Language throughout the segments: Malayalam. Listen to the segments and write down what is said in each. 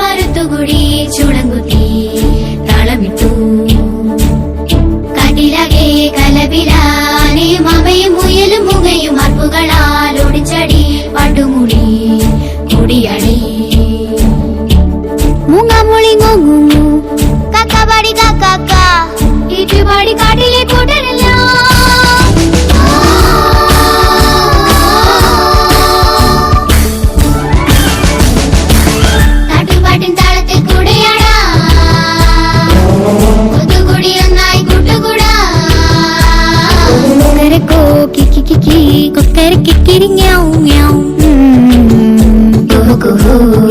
കുഞ്ഞന്മാരൊത്തുകൂടി ചൂടൻകുത്തി താളമിട്ടു. കാട്ടിലാകെ കലപിലാനയും അമ്മയും മുയലും മുകയും അർപ്പുകളാൽ ഒടിച്ചടി പട്ടുമുടി കൂടിയാടി മൂങ്ങാമൊളി മുങ്ങുന്നു കാക്കാപാടി കാക്കാക്ക ഏറ്റുപാടി കാട്ടിലെ കൂട്ടരല്ല ങ്യാവ് ങ്യാവ് കുഹു കുഹു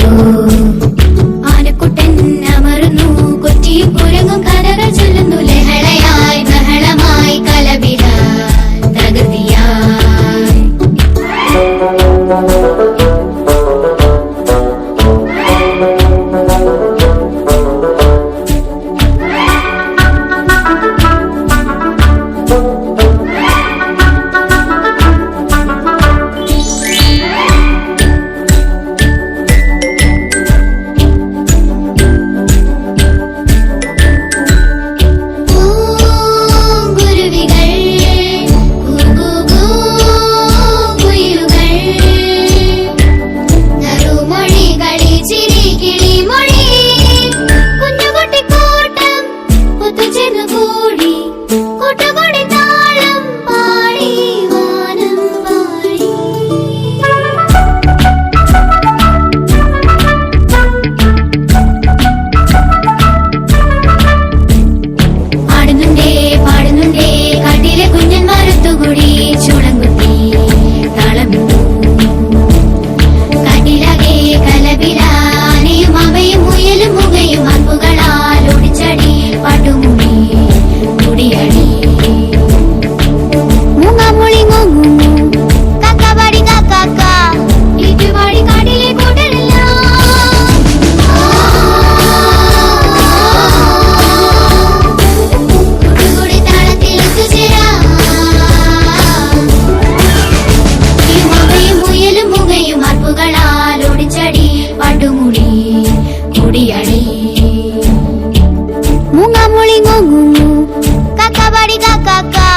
காக்கா.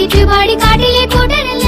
இடுபாடி காட்டிலே போட்டனில்ல